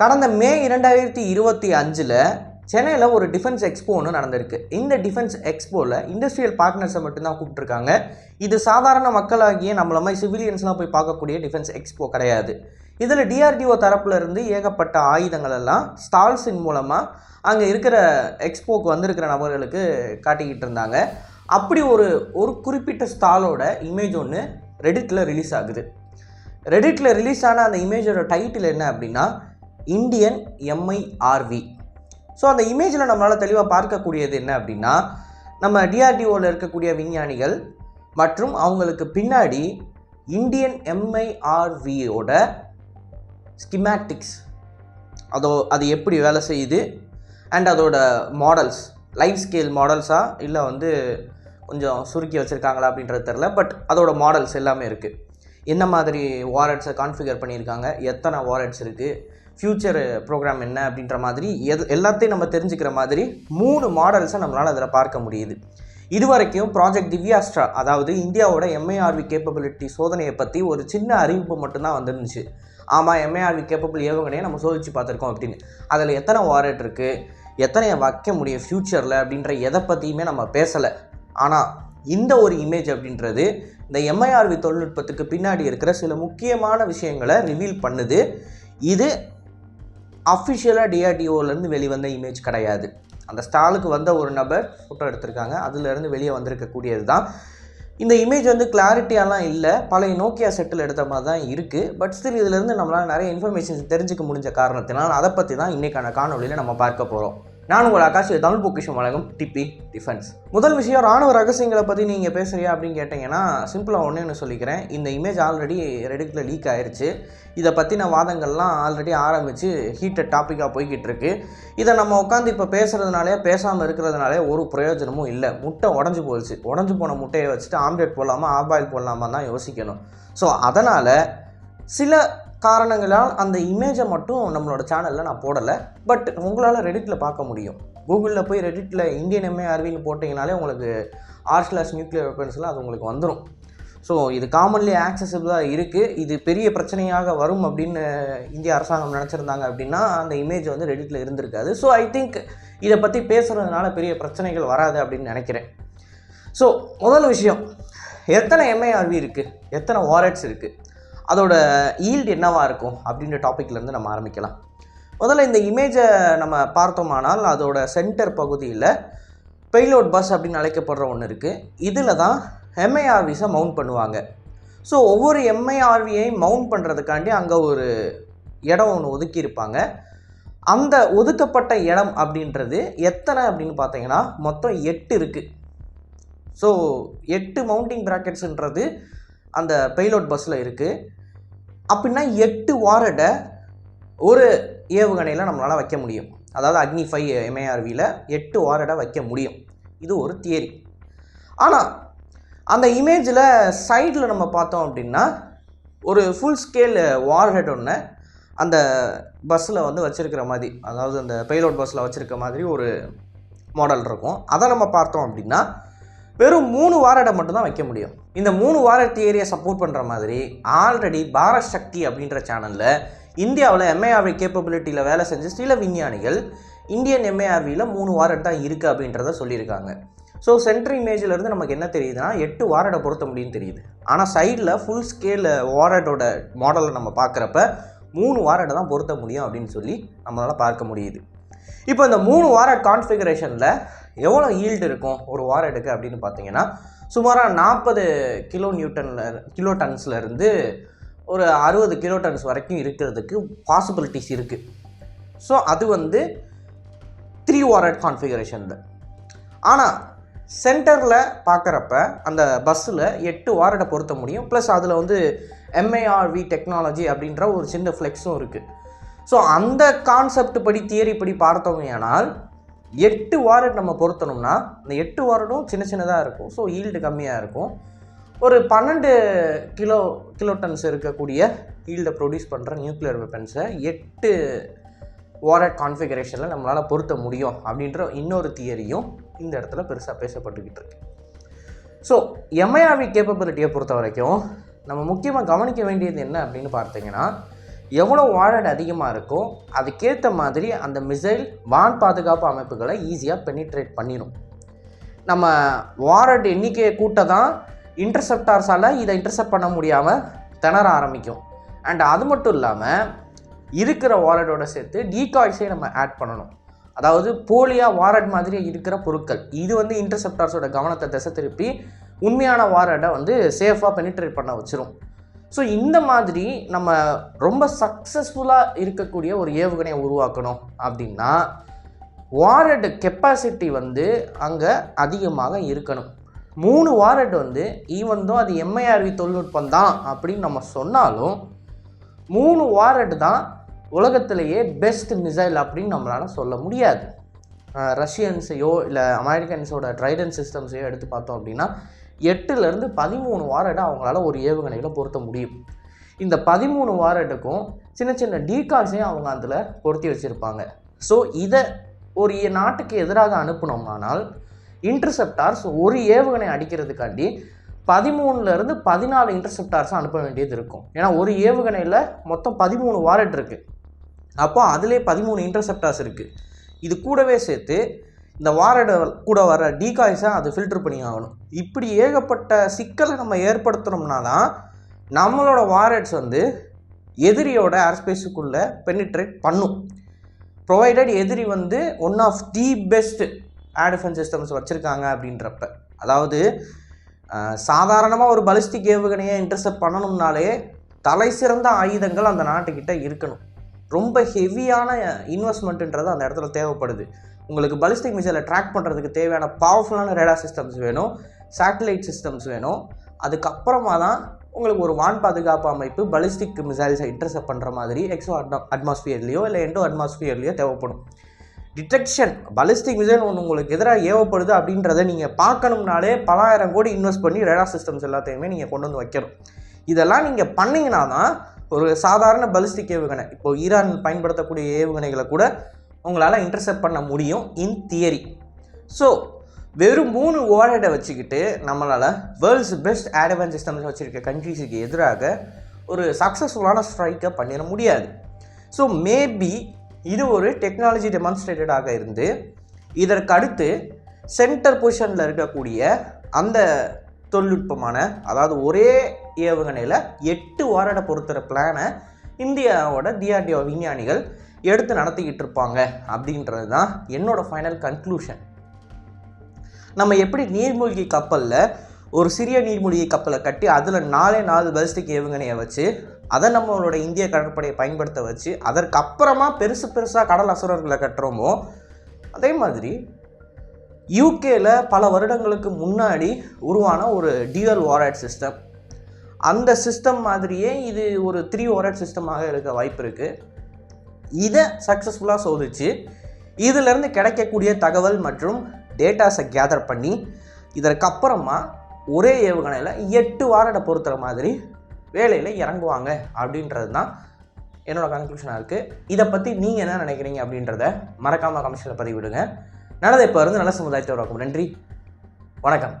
கடந்த மே இரண்டாயிரத்தி இருபத்தி அஞ்சில் சென்னையில் ஒரு டிஃபென்ஸ் எக்ஸ்போ ஒன்று நடந்திருக்கு. இந்த டிஃபென்ஸ் எக்ஸ்போவில் இண்டஸ்ட்ரியல் பார்ட்னர்ஸை மட்டும்தான் கூப்பிட்டுருக்காங்க. இது சாதாரண மக்களாகிய நம்மள மாதிரி சிவிலியன்ஸ்லாம் போய் பார்க்கக்கூடிய டிஃபென்ஸ் எக்ஸ்போ கிடையாது. இதில் டிஆர்டிஓ தரப்புல இருந்து ஏகப்பட்ட ஆயுதங்கள் எல்லாம் ஸ்டால்ஸின் மூலமாக அங்கே இருக்கிற எக்ஸ்போக்கு வந்திருக்கிற நபர்களுக்கு காட்டிக்கிட்டு இருந்தாங்க. அப்படி ஒரு ஒரு குறிப்பிட்ட ஸ்டாலோட இமேஜ் ஒன்று ரெடிட்டில் ரிலீஸ் ஆகுது. ரெடிட்டில் ரிலீஸ் ஆன அந்த இமேஜோட டைட்டில் என்ன அப்படின்னா இந்தியன் எம்ஐஆர்வி ஸோ அந்த இமேஜில் நம்மளால் தெளிவாக பார்க்கக்கூடியது என்ன அப்படின்னா நம்ம டிஆர்டிஓவில் இருக்கக்கூடிய விஞ்ஞானிகள் மற்றும் அவங்களுக்கு பின்னாடி இந்தியன் எம்ஐஆர்வியோட ஸ்கிமேட்டிக்ஸ் அதோ அது எப்படி வேலை செய்யுது அண்ட் அதோட மாடல்ஸ் லைஃப் ஸ்கேல் மாடல்ஸா இல்லை வந்து கொஞ்சம் சுருக்கி வச்சுருக்காங்களா அப்படின்றது தெரில பட் அதோட மாடல்ஸ் எல்லாமே இருக்குது என்ன மாதிரி வாரட்ஸை கான்ஃபிகர் பண்ணியிருக்காங்க எத்தனை வாரட்ஸ் இருக்குது ஃப்யூச்சர் ப்ரோக்ராம் என்ன அப்படின்ற மாதிரி எது எல்லாத்தையும் நம்ம தெரிஞ்சுக்கிற மாதிரி மூணு மாடல்ஸை நம்மளால் அதில் பார்க்க முடியுது. இது வரைக்கும் ப்ராஜெக்ட் திவ்யாஸ்ட்ரா அதாவது இந்தியாவோட எம்ஐஆர்வி கேப்பபிலிட்டி சோதனையை பற்றி ஒரு சின்ன அறிவிப்பு மட்டும்தான் வந்துருந்துச்சு. ஆமாம் எம்ஐஆர்வி கேப்பபிள் ஏவுகணையை நம்ம சோதிச்சு பார்த்துருக்கோம் அப்படின்னு. அதில் எத்தனை வாரட் இருக்குது எத்தனை வைக்க முடியும் ஃப்யூச்சரில் அப்படின்ற எதை பற்றியுமே நம்ம பேசலை. ஆனால் இந்த ஒரு இமேஜ் அப்படின்றது இந்த எம்ஐஆர்வி தொழில்நுட்பத்துக்கு பின்னாடி இருக்கிற சில முக்கியமான விஷயங்களை ரிவீல் பண்ணுது. இது அஃபிஷியலாக டிஆர்டிஓலேருந்து வெளிவந்த இமேஜ் கிடையாது. அந்த ஸ்டாலுக்கு வந்த ஒரு நபர் ஃபோட்டோ எடுத்திருக்காங்க. அதுலேருந்து வெளியே வந்திருக்கக்கூடியது தான். இந்த இமேஜ் வந்து கிளாரிட்டியாலாம் இல்லை. பழைய நோக்கியா செட்டில் எடுத்த மாதிரி தான் இருக்குது பட் ஸ்டில் இதிலேருந்து நம்மளால் நிறைய இன்ஃபர்மேஷன்ஸ் தெரிஞ்சுக்க முடிஞ்ச காரணத்தினால் அதை பற்றி தான் இன்றைக்கான காணொலியில் நம்ம பார்க்க போகிறோம் நான் உங்கள் ஆகாஷ் தமிழ் பொக்கிஷம் வழங்கும் டிபி டிஃபென்ஸ் முதல் விஷயம் ராணுவ ரகசியங்களை பற்றி நீங்கள் பேசுகிறியா அப்படின்னு கேட்டிங்கன்னா சிம்பிளாக ஒன்று ஒன்று சொல்லிக்கிறேன். இந்த இமேஜ் ஆல்ரெடி ரெடிட்டில் லீக் ஆயிடுச்சு இதை பற்றின வாதங்கள்லாம் ஆல்ரெடி ஆரம்பித்து ஹீட்டட் டாப்பிக்காக போய்கிட்டு இருக்கு. இதை நம்ம உட்காந்து இப்போ பேசுகிறதுனாலே பேசாமல் இருக்கிறதுனாலே ஒரு பிரயோஜனமும் இல்லை. முட்டை உடஞ்சி போயிடுச்சு உடஞ்சி போன முட்டையை வச்சுட்டு ஆம்லேட் போடலாமா ஆபாயில் போடலாமா தான் யோசிக்கணும். ஸோ அதனால் சில காரணங்களால் அந்த இமேஜை மட்டும் நம்மளோட சேனலில் நான் போடலை. பட் உங்களால் ரெடிட்டில் பார்க்க முடியும். கூகுளில் போய் ரெடிட்டில் இந்தியன் எம்ஏஆர்வின்னு போட்டிங்கனாலே உங்களுக்கு ஆர்ஸ்லாஸ் நியூக்ளியர் வெப்பன்ஸ்லாம் அது உங்களுக்கு வந்துடும் ஸோ இது காமன்லி ஆக்சசிபிளாக இருக்குது இது பெரிய பிரச்சனையாக வரும் அப்படின்னு இந்திய அரசாங்கம் நினச்சிருந்தாங்க அப்படின்னா அந்த இமேஜ் வந்து ரெடிட்டில் இருந்திருக்காது. ஸோ ஐ திங்க் இதை பற்றி பேசுகிறதுனால பெரிய பிரச்சனைகள் வராது அப்படின்னு நினைக்கிறேன். ஸோ முதல் விஷயம் எத்தனை எம்ஏஆர்வி இருக்குது எத்தனை வாரட்ஸ் இருக்குது அதோட ஈல்டு என்னவாக இருக்கும் அப்படின்ற டாப்பிக்லேருந்து நம்ம ஆரம்பிக்கலாம். முதல்ல இந்த இமேஜை நம்ம பார்த்தோமானால் அதோட சென்டர் பகுதியில் பெய்லோட் பஸ் அப்படின்னு அழைக்கப்படுற ஒன்று இருக்குது இதில் தான் எம்ஐஆர்விஸை மவுண்ட் பண்ணுவாங்க. ஸோ ஒவ்வொரு எம்ஐஆர்வியையும் மவுண்ட் பண்ணுறதுக்காண்டி அங்கே ஒரு இடம் ஒன்று ஒதுக்கியிருப்பாங்க அந்த ஒதுக்கப்பட்ட இடம் அப்படின்றது எத்தனை அப்படின்னு பார்த்தீங்கன்னா மொத்தம் எட்டு இருக்குது ஸோ எட்டு மவுண்டிங் ப்ராக்கெட்ஸுன்றது அந்த பெய்லோட் பஸ்ஸில் இருக்குது அப்படின்னா எட்டு வாரடை ஒரு ஏவுகணையில் நம்மளால் வைக்க முடியும். அதாவது அக்னி ஃபைவ் எம்ஏஆர்வியில் எட்டு வாரடை வைக்க முடியும். இது ஒரு தியரி. ஆனால் அந்த இமேஜில் சைடில் நம்ம பார்த்தோம் அப்படின்னா ஒரு ஃபுல் ஸ்கேல் வார்ஹெட் ஒன்று அந்த பஸ்ஸில் வந்து வச்சுருக்கிற மாதிரி அதாவது அந்த பெய்லோட் பஸ்ஸில் வச்சுருக்க மாதிரி ஒரு மாடல் இருக்கும். அதை நம்ம பார்த்தோம் அப்படின்னா வெறும் மூணு வாரடை மட்டும்தான் வைக்க முடியும். இந்த மூணு வார தியரியை சப்போர்ட் பண்ணுற மாதிரி ஆல்ரெடி பாரத் சக்தி அப்படின்ற சேனலில் இந்தியாவில் எம்ஏஆர்வி கேப்பபிலிட்டியில் வேலை செஞ்ச சில விஞ்ஞானிகள் இந்தியன் எம்ஏஆர்வியில் மூணு வாரட் தான் இருக்குது அப்படின்றத சொல்லியிருக்காங்க. ஸோ சென்ட்ரு இமேஜிலேருந்து நமக்கு என்ன தெரியுதுன்னா எட்டு வாரடை பொருத்த முடியும்னு தெரியுது. ஆனால் சைடில் ஃபுல் ஸ்கேலில் வாரடோட மாடலை நம்ம பார்க்குறப்ப மூணு வாரடை தான் பொருத்த முடியும் அப்படின்னு சொல்லி நம்மளால் பார்க்க முடியுது. இப்போ இந்த மூணு வாரட் கான்ஃபிகரேஷனில் எவ்வளோ ஈல்டு இருக்கும் ஒரு வாரடுக்கு அப்படின்னு பார்த்தீங்கன்னா சுமாராக நாற்பது கிலோ நியூட்டனில் கிலோ டன்ஸ்லேருந்து ஒரு அறுபது கிலோ டன்ஸ் வரைக்கும் இருக்கிறதுக்கு பாசிபிலிட்டிஸ் இருக்குது ஸோ அது வந்து த்ரீ வாரட் கான்ஃபிகரேஷனில் ஆனால் சென்டரில் பார்க்குறப்ப அந்த பஸ்ஸில் எட்டு வாரடை பொருத்த முடியும். ப்ளஸ் அதில் வந்து எம்ஏஆர்வி டெக்னாலஜி அப்படின்ற ஒரு சின்ன ஃப்ளெக்ஸும் இருக்குது ஸோ அந்த கான்செப்ட் படி தியரி படி பார்த்தோமேயானால் எட்டு வாரட் நம்ம பொருத்தணும்னா அந்த எட்டு வாரடும் சின்ன சின்னதாக இருக்கும். ஸோ ஈல்டு கம்மியாக இருக்கும். ஒரு பன்னெண்டு கிலோ கிலோ டன்ஸ் இருக்கக்கூடிய ஈல்டை ப்ரொடியூஸ் பண்ணுற நியூக்ளியர் வெப்பன்ஸை எட்டு வாரட் கான்ஃபிகரேஷனில் நம்மளால் பொருத்த முடியும் அப்படின்ற இன்னொரு தியரியும் இந்த இடத்துல பெருசாக பேசப்பட்டுக்கிட்டு இருக்கு. ஸோ எம்ஐஆர்வி கேப்பபிலிட்டியை பொறுத்த வரைக்கும் நம்ம முக்கியமாக கவனிக்க வேண்டியது என்ன அப்படின்னு பார்த்தீங்கன்னா எவ்வளோ வாரட் அதிகமாக இருக்கோ அதுக்கேற்ற மாதிரி அந்த மிசைல் வான் பாதுகாப்பு அமைப்புகளை ஈஸியாக பெனிட்ரேட் பண்ணிடும் நம்ம வாரட் எண்ணிக்கையை கூட்ட தான் இன்டர்செப்டார்ஸால் இதை இன்டர்செப்ட் பண்ண முடியாமல் திணற ஆரம்பிக்கும். அண்ட் அது மட்டும் இல்லாமல் இருக்கிற வாரட்டோட சேர்த்து டீகாய்ஸே நம்ம ஆட் பண்ணணும். அதாவது போலியாக வாரட் மாதிரி இருக்கிற பொருட்கள் இது வந்து இன்டர்செப்டார்ஸோட கவனத்தை திசை திருப்பி உண்மையான வாரடை வந்து சேஃபாக பெனிட்ரேட் பண்ண வச்சிரும். ஸோ இந்த மாதிரி நம்ம ரொம்ப சக்ஸஸ்ஃபுல்லாக இருக்கக்கூடிய ஒரு ஏவுகணையை உருவாக்கணும் அப்படின்னா வாரட் கெப்பாசிட்டி வந்து அங்கே அதிகமாக இருக்கணும். மூணு வாரட் வந்து ஈவன் தான் அது எம்ஐஆர்வி தொழில்நுட்பம் தான் அப்படின்னு நம்ம சொன்னாலும் மூணு வாரட் தான் உலகத்திலேயே பெஸ்ட் மிசைல் அப்படின்னு நம்மளால் சொல்ல முடியாது. ரஷ்யன்ஸையோ இல்லை அமெரிக்கன்ஸோட ட்ரைடன் சிஸ்டம்ஸையோ எடுத்து பார்த்தோம் அப்படின்னா எட்டுலேருந்து பதிமூணு வாரடை அவங்களால ஒரு ஏவுகணையில் பொருத்த முடியும். இந்த பதிமூணு வாரட்டுக்கும் சின்ன சின்ன டீகாஸையும் அவங்க அதில் பொருத்தி வச்சுருப்பாங்க. ஸோ இதை ஒரு நாட்டுக்கு எதிராக அனுப்பினோம்னால் இன்டர்செப்டார்ஸ் ஒரு ஏவுகணை அடிக்கிறதுக்காண்டி பதிமூணுலேருந்து பதினாலு இன்டர்செப்டார்ஸ் அனுப்ப வேண்டியது இருக்கும். ஏன்னா ஒரு ஏவுகணையில் மொத்தம் பதிமூணு வாரட் இருக்குது அப்போ அதிலே பதிமூணு இன்டர்செப்டார்ஸ் இருக்குது இது கூடவே சேர்த்து இந்த வாரட கூட வர டீகாய்ஸை அது ஃபில்டர் பண்ணி ஆகணும். இப்படி ஏகப்பட்ட சிக்கலை நம்ம ஏற்படுத்தணும்னா தான் நம்மளோட வாரட்ஸ் வந்து எதிரியோட ஏர்ஸ்பேஸுக்குள்ளே பெனிட்ரேட் பண்ணும். ப்ரொவைடட் எதிரி வந்து one of the best air defence systems வச்சுருக்காங்க அப்படின்றப்ப. அதாவது சாதாரணமாக ஒரு பலிஸ்டிக் ஏவுகணையை இன்டர்செப்ட் பண்ணணும்னாலே தலை சிறந்த ஆயுதங்கள் அந்த நாட்டுக்கிட்ட இருக்கணும். ரொம்ப ஹெவியான இன்வெஸ்ட்மெண்ட்டுன்றது அந்த இடத்துல தேவைப்படுது. உங்களுக்கு பலிஸ்டிக் மிசைலை ட்ராக் பண்ணுறதுக்கு தேவையான பவர்ஃபுல்லான ரேடா சிஸ்டம்ஸ் வேணும் சேட்டலைட் சிஸ்டம்ஸ் வேணும். அதுக்கப்புறமா தான் உங்களுக்கு ஒரு வான் பாதுகாப்பு அமைப்பு பலிஸ்டிக் மிசைல்ஸை இன்டர்செப்ட் பண்ணுற மாதிரி எக்ஸோ அட்மா அட்மாஸ்பியர்லேயோ இல்லை எண்டோ அட்மாஸ்பியர்லேயோ தேவைப்படும். டிடெக்ஷன் பலிஸ்டிக் மிசைல் ஒன்று உங்களுக்கு எதிராக ஏவப்படுது அப்படின்றத நீங்கள் பார்க்கணும்னாலே பலாயிரம் கோடி இன்வெஸ்ட் பண்ணி ரேடா சிஸ்டம்ஸ் எல்லாத்தையுமே நீங்கள் கொண்டு வந்து வைக்கணும். இதெல்லாம் நீங்கள் பண்ணிங்கன்னா தான் ஒரு சாதாரண பலிஸ்டிக் ஏவுகணை. இப்போ ஈரான் பயன்படுத்தக்கூடிய ஏவுகணைகளை கூட உங்களால் இன்டர்செப்ட் பண்ண முடியும் இன் தியரி ஸோ வெறும் மூணு ஓரடை வச்சுக்கிட்டு நம்மளால் வேர்ல்ட்ஸ் பெஸ்ட் ஆடவன் சிஸ்டம்ஸ் வச்சுருக்க கண்ட்ரீஸுக்கு எதிராக ஒரு சக்ஸஸ்ஃபுல்லான ஸ்ட்ரைக்கை பண்ணிட முடியாது. ஸோ மேபி இது ஒரு டெக்னாலஜி டெமான்ஸ்ட்ரேட்டடாக இருந்து இதற்கு அடுத்து சென்டர் பொசிஷனில் இருக்கக்கூடிய அந்த தொழில்நுட்பமான அதாவது ஒரே ஏவுகணையில் எட்டு வாரடை பொறுத்துகிற பிளானை இந்தியாவோட டிஆர்டிஓ விஞ்ஞானிகள் எடுத்து நடத்திக்கிட்டு இருப்பாங்க அப்படின்றது தான் என்னோட ஃபைனல் கன்க்ளூஷன் நம்ம எப்படி நீர்மூழ்கி கப்பலில் ஒரு சிறிய நீர்மூழ்கி கப்பலை கட்டி அதில் நாலே நாலு பலிஸ்டிக் ஏவுகணையை வச்சு அதை நம்மளோட இந்திய கடற்படையை பயன்படுத்த வச்சு அதற்கப்புறமா பெருசு பெருசாக கடல் அசுரர்களை கட்டுறோமோ அதே மாதிரி யூகேல பல வருடங்களுக்கு முன்னாடி உருவான ஒரு டியூயல் வாரட் சிஸ்டம் அந்த சிஸ்டம் மாதிரியே இது ஒரு த்ரீ ஓரட் சிஸ்டமாக இருக்க வாய்ப்பு இருக்குது இதை சக்ஸஸ்ஃபுல்லாக சோதிச்சு இதிலேருந்து கிடைக்கக்கூடிய தகவல் மற்றும் டேட்டாஸை கேதர் பண்ணி இதற்கப்புறமா ஒரே ஏவுகணையில் எட்டு வாரடை பொறுத்துற மாதிரி வேலையில் இறங்குவாங்க அப்படின்றது தான் என்னோடய கன்க்ளூஷனாக இருக்குது இதை பற்றி நீங்கள் என்ன நினைக்கிறீங்க அப்படின்றத மறக்காமல் கமிஷனில் பதிவிடுங்க. நல்லதை இப்போ இருந்து நல்ல சமுதாயத்தை உருவாக்கும் நன்றி. வணக்கம்.